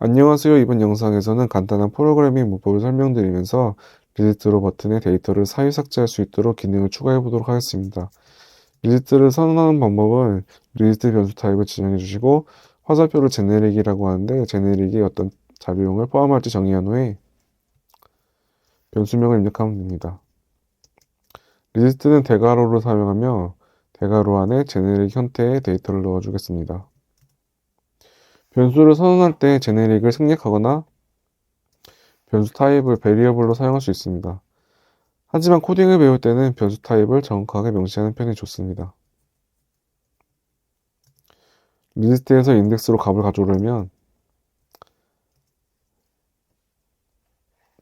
안녕하세요. 이번 영상에서는 간단한 프로그래밍 문법을 설명드리면서 리지트로 버튼에 데이터를 사유 삭제할 수 있도록 기능을 추가해 보도록 하겠습니다. 리지트를 선언하는 방법은 리지트 변수 타입을 지정해 주시고 화살표를 제네릭이라고 하는데 제네릭이 어떤 자료용을 포함할지 정의한 후에 변수명을 입력하면 됩니다. 리지트는 대괄호를 사용하며 대괄호 안에 제네릭 형태의 데이터를 넣어주겠습니다. 변수를 선언할 때 제네릭을 생략하거나 변수 타입을 베리어블로 사용할 수 있습니다. 하지만 코딩을 배울 때는 변수 타입을 정확하게 명시하는 편이 좋습니다. 리스트에서 인덱스로 값을 가져오려면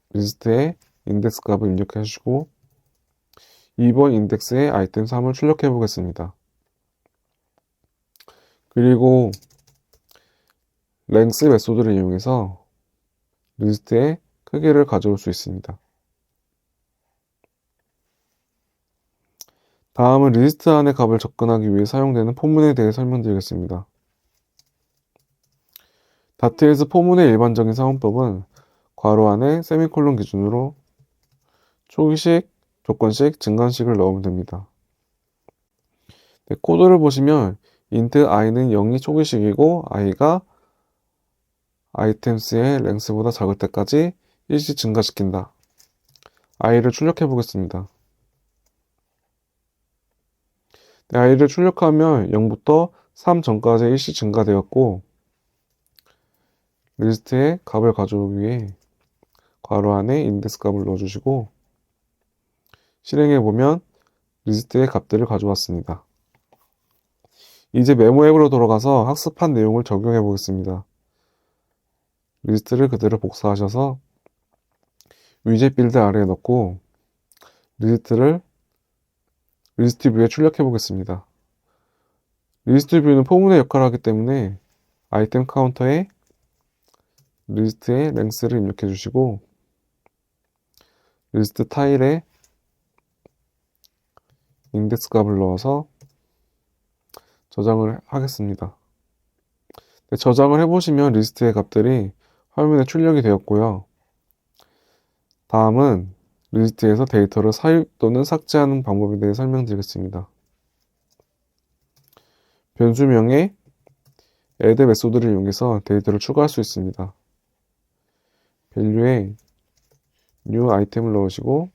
리스트에 인덱스 값을 입력해 주시고 2번 인덱스에 아이템 3을 출력해 보겠습니다. 그리고 랭스 메소드를 이용해서 리스트의 크기를 가져올 수 있습니다. 다음은 리스트 안의 값을 접근하기 위해 사용되는 포문에 대해 설명드리겠습니다. 다트에서 포문의 일반적인 사용법은 괄호 안에 세미콜론 기준으로 초기식, 조건식, 증간식을 넣으면 됩니다. 네, 코드를 보시면 int i는 0이 초기식이고 i가 아이템스의 랭스보다 작을 때까지 일시 증가시킨다. i를 출력해 보겠습니다. 네, i를 출력하면 0부터 3 전까지 일시 증가되었고 리스트에 값을 가져오기 위해 괄호 안에 인덱스 값을 넣어주시고 실행해 보면 리스트의 값들을 가져왔습니다. 이제 메모 앱으로 돌아가서 학습한 내용을 적용해 보겠습니다. 리스트를 그대로 복사하셔서 위젯 빌드 아래에 넣고 리스트를 리스트 뷰에 출력해 보겠습니다. 리스트 뷰는 포문의 역할을 하기 때문에 아이템 카운터에 리스트의 랭스를 입력해 주시고 리스트 타일에 인덱스 값을 넣어서 저장을 하겠습니다. 네, 저장을 해보시면 리스트의 값들이 화면에 출력이 되었고요. 다음은 리스트에서 데이터를 사유 또는 삭제하는 방법에 대해 설명드리겠습니다. 변수명에 add 메소드를 이용해서 데이터를 추가할 수 있습니다. value에 new 아이템을 넣으시고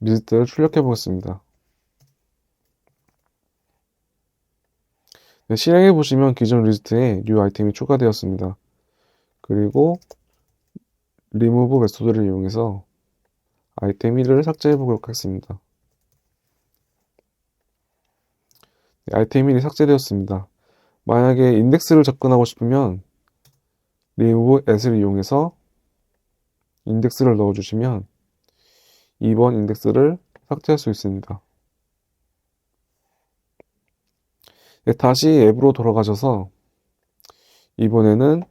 리스트를 출력해 보겠습니다. 네, 실행해 보시면 기존 리스트에 new 아이템이 추가되었습니다. 그리고 remove 메소드를 이용해서 아이템 1을 삭제해 보도록 하겠습니다. 네, 아이템 1이 삭제되었습니다. 만약에 인덱스를 접근하고 싶으면 remove as를 이용해서 인덱스를 넣어주시면 2번 인덱스를 삭제할 수 있습니다. 네, 다시 앱으로 돌아가셔서 이번에는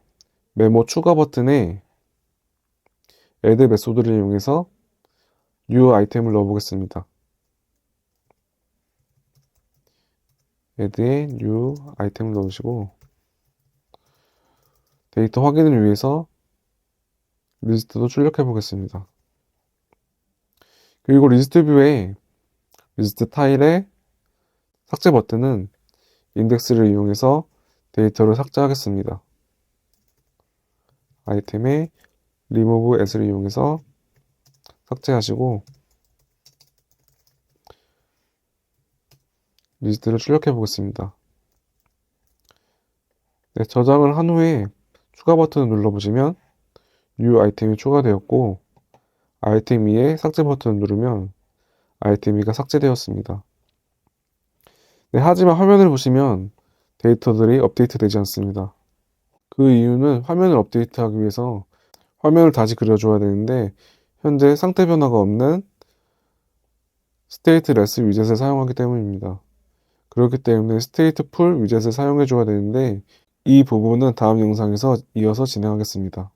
메모 추가 버튼에 add 메소드를 이용해서 new 아이템을 넣어보겠습니다. add에 new 아이템을 넣으시고 데이터 확인을 위해서 리스트도 출력해 보겠습니다. 그리고 리스트 뷰에 리스트 타일에 삭제 버튼은 인덱스를 이용해서 데이터를 삭제하겠습니다. 아이템에 remove as를 이용해서 삭제하시고 리스트를 출력해 보겠습니다. 네, 저장을 한 후에 추가 버튼을 눌러보시면 new 아이템이 추가되었고 아이템 2에 삭제 버튼을 누르면 아이템 2가 삭제되었습니다. 네, 하지만 화면을 보시면 데이터들이 업데이트 되지 않습니다. 그 이유는 화면을 업데이트하기 위해서 화면을 다시 그려줘야 되는데 현재 상태 변화가 없는 스테이트 레스 위젯을 사용하기 때문입니다. 그렇기 때문에 스테이트 풀 위젯을 사용해 줘야 되는데 이 부분은 다음 영상에서 이어서 진행하겠습니다.